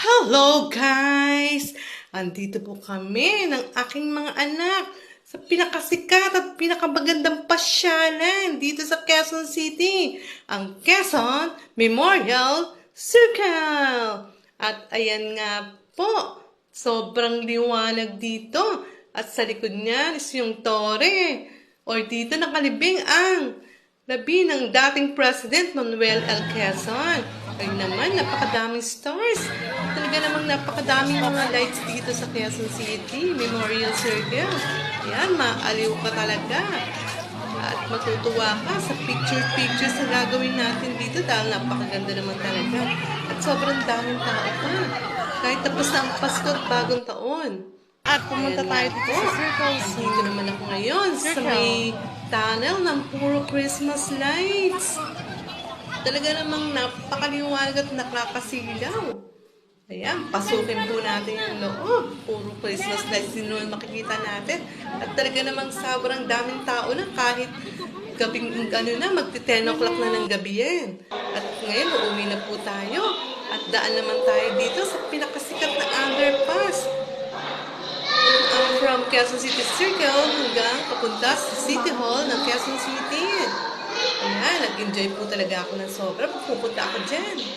Hello guys! Andito po kami ng aking mga anak sa pinakasikat at pinakabagandang pasyalan dito sa Quezon City, ang Quezon Memorial Circle. At ayan nga po, sobrang liwanag dito. At sa likod niya is yung tore. O dito nakalibing ang labi ng dating President Manuel L. Quezon. Ayun naman, napakadaming stars. Talaga namang napakadaming mga lights dito sa Quezon City, Memorial Circle. Yan, maaliw ka talaga. At matutuwa ka sa picture-picture sa gagawin natin dito dahil napakaganda naman talaga. At sobrang daming tao pa. Kahit tapos na ang Pasko at bagong taon. At pumunta tayo dito sa Circle. Dito naman ako ngayon sa may tunnel ng puro Christmas lights. Talaga namang napakaliwanag at nakakasilaw. Ayan, pasukin po natin yung loob. Puro Christmas lights din naman makikita natin. At talaga namang sobrang daming tao na kahit gabing ano na, magti 10 o'clock na ng gabi yan. At ngayon, uuwi na po tayo. At daan naman tayo dito sa pinakasikat na underpass Quezon City Circle hanggang papunta sa City Hall ng Quezon City. Ayan, nag-enjoy po talaga ako ng sobra. Pupunta ako dyan.